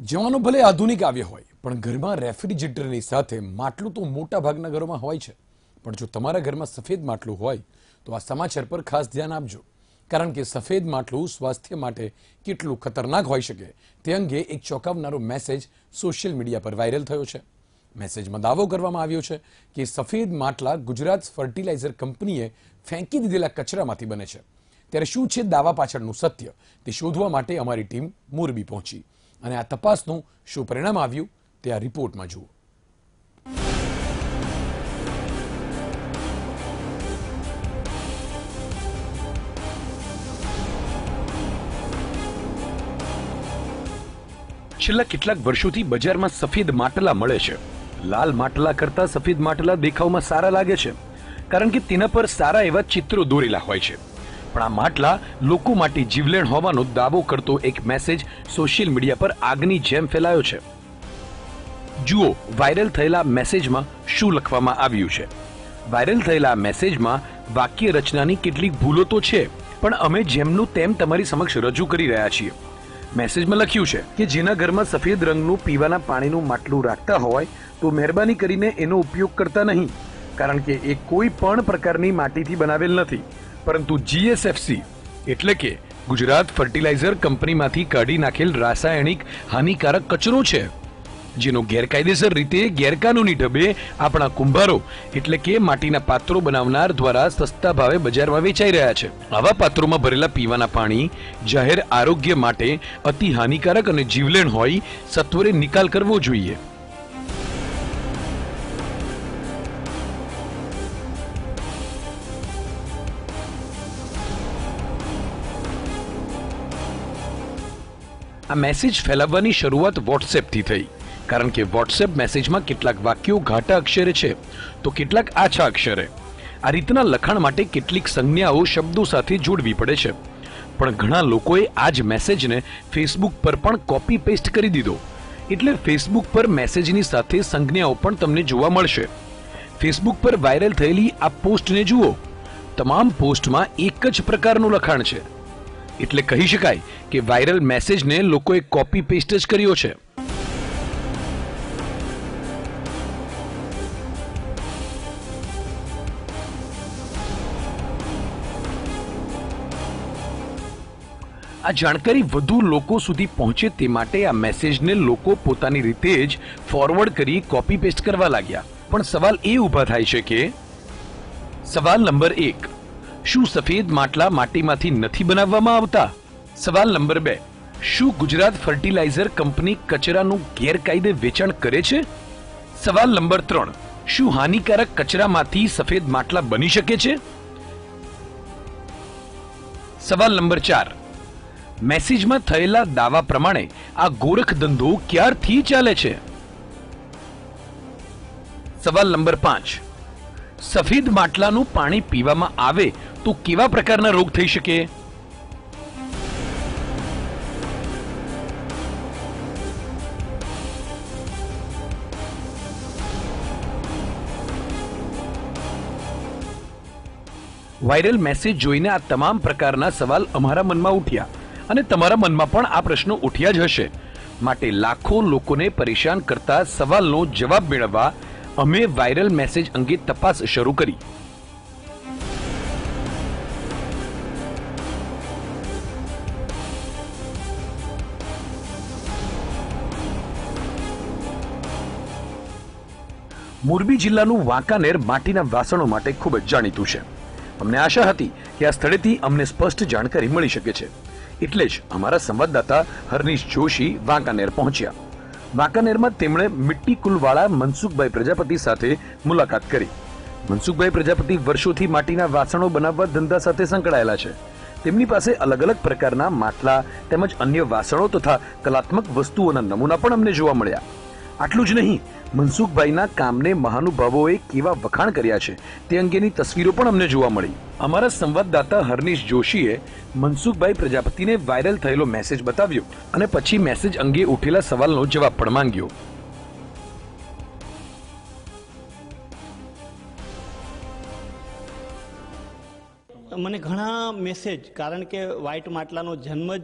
જવાનો ભલે આધુનિક આવ્યો હોય, પણ ઘરમાં રેફ્રિજરેટરની સાથે માટલું તો મોટા ભાગના ઘરોમાં હોય છે. પણ જો તમારા ઘરમાં સફેદ માટલું હોય, તો આ સમાચાર પર ખાસ ધ્યાન આપજો. કારણ કે સફેદ માટલું સ્વાસ્થ્ય માટે કેટલું ખતરનાક હોઈ શકે, તે અંગે એક ચોંકાવનારો મેસેજ સોશિયલ મીડિયા પર વાયરલ થયો છે. મેસેજમાં દાવો કરવામાં આવ્યો છે કે સફેદ માટલા ગુજરાત ફર્ટિલાઇઝર કંપનીએ ફેંકી દીધેલા કચરામાંથી બને છે. ત્યારે શું છે દાવા પાછળનું સત્ય, તે શોધવા માટે અમારી ટીમ મોરબી પહોંચી. અને આ તપાસનું શું પરિણામ આવ્યું તે આ રિપોર્ટમાં જુઓ. છેલ્લા કેટલાક વર્ષોથી બજારમાં સફેદ માટલા મળે છે. લાલ માટલા કરતા સફેદ માટલા દેખાવમાં સારા લાગે છે. કારણ કે તેના પર સારા એવા ચિત્રો દોરેલા હોય છે. પણ આ માટલા લોકો માટે જીવલેણ હોવાનો દાવો કરતો એક મેસેજ સોશિયલ મીડિયા પર આગની જેમ ફેલાયો છે. જુઓ વાયરલ થયેલા મેસેજમાં શું લખવામાં આવ્યું છે. વાયરલ થયેલા મેસેજમાં વાક્ય રચનાની કેટલીક ભૂલો તો છે, પણ અમે જેમનું તેમ તમારી સમક્ષ રજૂ કરી રહ્યા છીએ. મેસેજમાં લખ્યું છે કે જેના ઘરમાં સફેદ રંગનું પીવાના પાણીનું માટલું રાખતા હોય, તો મહેરબાની કરીને એનો ઉપયોગ કરતા નહીં, કારણ કે એ કોઈ પણ પ્રકારની માટીથી બનાવેલ નથી. પરંતુ જીએસએફસી એટલે કે ગુજરાત ફર્ટિલાઇઝર કંપનીમાંથી કાઢી નાખેલ રાસાયણિક હાનિકારક કચરો છે, જેનો ગેરકાયદેસર રીતે ગેરકાનૂની ઢબે આપણા કુંભારો એટલે કે માટીના પાત્રો બનાવનાર દ્વારા સસ્તા ભાવે બજારમાં વેચાઈ રહ્યા છે. આવા પાત્રોમાં ભરેલા પીવાના પાણી જાહેર આરોગ્ય માટે અતિ હાનિકારક અને જીવલેણ હોય, સત્વરે નિકાલ કરવો જોઈએ. આ મેસેજ ફેલાવવાની શરૂઆત વોટ્સએપથી થઈ. કારણ કે વોટ્સએપ મેસેજમાં કેટલાક વાક્યો ઘાટા અક્ષરે છે. તો કેટલાક આછા અક્ષરે. આ રીતના લખાણ માટે કેટલીક સંજ્ઞાઓ શબ્દો સાથે જોડવી પડે છે. પણ ઘણા લોકોએ આ જ મેસેજને ફેસબુક પર પણ કોપી પેસ્ટ કરી દીધો. એટલે ફેસબુક પર મેસેજની સાથે સંજ્ઞાઓ પણ તમને જોવા મળશે. ફેસબુક પર વાયરલ થયેલી આ પોસ્ટને જુઓ. તમામ પોસ્ટમાં એક જ પ્રકારનું લખાણ છે. એટલે કહી શકાય કે વાયરલ મેસેજને લોકોએ કોપી પેસ્ટ જ કર્યો છે. આ જાણકારી વધુ લોકો સુધી પહોંચે તે માટે આ મેસેજને લોકો પોતાની રીતે જ ફોરવર્ડ કરી કોપી પેસ્ટ કરવા લાગ્યા. પણ સવાલ એ ઊભા થાય છે કે સવાલ નંબર એક, શું સફેદ માટલા માટીમાંથી નથી બનાવવામાં આવતા? સવાલ નંબર બે. શું ગુજરાત ફર્ટિલાઇઝર કંપની કચરાનું ગેરકાયદે વેચાણ કરે છે? સવાલ નંબર ત્રણ. શું હાનિકારક કચરામાંથી સફેદ માટલા બની શકે છે? સવાલ નંબર ચાર. મેસેજમાં થયેલા દાવા પ્રમાણે આ ગોરખ ધંધો ક્યારથી ચાલે છે? સવાલ નંબર પાંચ. સફેદ માટલાનું પાણી પીવામાં આવે તો કેવા પ્રકારના રોગ થઈ શકે? વાયરલ મેસેજ જોઈને આ તમામ પ્રકારના સવાલ અમારા મનમાં ઉઠ્યા અને તમારા મનમાં પણ આ પ્રશ્નો ઉઠ્યા જ હશે. માટે લાખો લોકોને પરેશાન કરતા સવાલનો જવાબ મેળવવા અમે વાયરલ મેસેજ અંગે તપાસ શરૂ કરી. મોરબી જિલ્લાનું વાંકાનેર માટીના વાસણો માટે ખૂબ જ જાણીતું છે. અમને આશા હતી કે આ સ્થળેથી અમને સ્પષ્ટ જાણકારી મળી શકે છે. એટલે જ અમારા સંવાદદાતા હરનીશ જોશી વાંકાનેર પહોંચ્યા. વાંકાનેરમાં તેમણે મિટ્ટી કુલવાળા મનસુખભાઈ પ્રજાપતિ સાથે મુલાકાત કરી. મનસુખભાઈ પ્રજાપતિ વર્ષોથી માટીના વાસણો બનાવવા ધંધા સાથે સંકળાયેલા છે. તેમની પાસે અલગ અલગ પ્રકારના માટલા તેમજ અન્ય વાસણો તથા કલાત્મક વસ્તુઓના નમૂના પણ અમને જોવા મળ્યા. આટલું જ નહીં. મનસુખભાઈના કામને મહાનુભાવોએ કેવા વખાણ કર્યા છે તે અંગેની તસવીરો પણ અમને જોવા મળી. અમારા સંવાદદાતા હરનીશ જોશીએ મનસુખભાઈ પ્રજાપતિને વાયરલ થયેલો મેસેજ બતાવ્યો અને પછી મેસેજ અંગે ઉઠેલા સવાલનો જવાબ પણ માંગ્યો. મને ઘણા મેસેજ, કારણ કે વ્હાઇટ માટલાનો જન્મ જ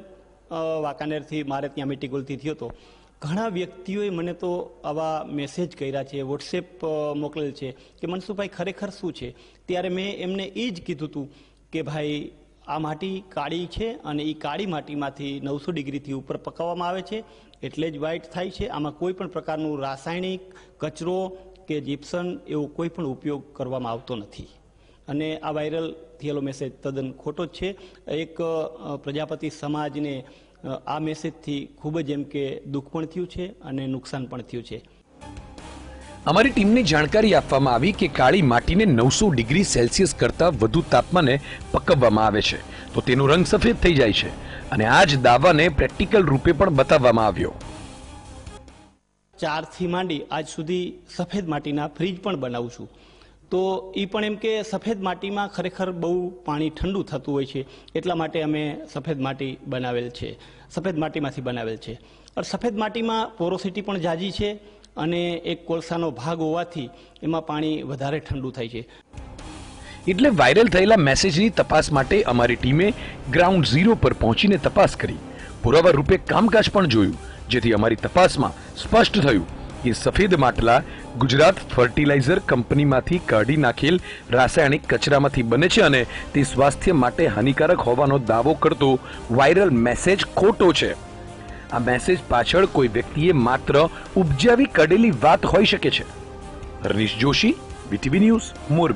વાંકાનેરથી, મારે ત્યાં મીટીગુલથી થયો હતો. ઘણા વ્યક્તિઓએ મને તો આવા મેસેજ કર્યા છે વોટ્સએપ મોકલેલ છે કે મનસુખભાઈ ખરેખર શું છે? ત્યારે મેં એમને એ જ કીધું હતું કે ભાઈ, આ માટી કાળી છે અને એ કાળી માટીમાંથી નવસો ડિગ્રીથી ઉપર પકાવવામાં આવે છે, એટલે જ વ્હાઇટ થાય છે. આમાં કોઈ પણ પ્રકારનું રાસાયણિક, કચરો કે જીપ્સન એવો કોઈ પણ ઉપયોગ કરવામાં આવતો નથી. અને આ વાયરલ થયેલો મેસેજ તદ્દન ખોટો જ છે. એક પ્રજાપતિ સમાજને આ મેસેજથી ખૂબ જ એમ કે દુઃખ પણ થયું છે અને નુકસાન પણ થયું છે. અમારી ટીમને જાણકારી આપવામાં આવી કે કાળી માટીને નવસો ડિગ્રી સેલ્સિયસ કરતા વધુ તાપમાને પકવવામાં આવે છે. તો તેનો રંગ સફેદ થઈ જાય છે અને આ જ દાવાને પ્રેક્ટિકલ રૂપે પણ બતાવવામાં આવ્યો. ચારથી માંડી આજ સુધી સફેદ માટીના ફ્રીજ પણ બનાવું છું. તો એ પણ એમ કે સફેદ માટીમાં ખરેખર બહુ પાણી ઠંડુ થતું હોય છે, એટલા માટે અમે સફેદ માટી બનાવેલ છે, સફેદ માટીમાંથી બનાવેલ છે. અને સફેદ માટીમાં પોરોસિટી પણ જાજી છે અને એક કોલસાનો ભાગ હોવાથી એમાં પાણી વધારે ઠંડુ થાય છે. એટલે વાયરલ થયેલા મેસેજની તપાસ માટે અમારી ટીમે ગ્રાઉન્ડ ઝીરો પર પહોંચીને તપાસ કરી. પુરાવા રૂપે કામકાજ પણ જોયું, જેથી અમારી તપાસમાં સ્પષ્ટ થયું કે સફેદ માટલા ગુજરાત ફર્ટિલાઇઝર કંપનીમાંથી કાઢી નાખેલ રાસાયણિક કચરામાંથી બને છે અને તે સ્વાસ્થ્ય માટે હાનિકારક હોવાનો દાવો કરતો વાયરલ મેસેજ ખોટો છે. આ મેસેજ પાછળ કોઈ વ્યક્તિએ માત્ર ઉપજાવી કાઢેલી વાત હોઈ શકે છે. Harnish Joshi BTV news Morbi.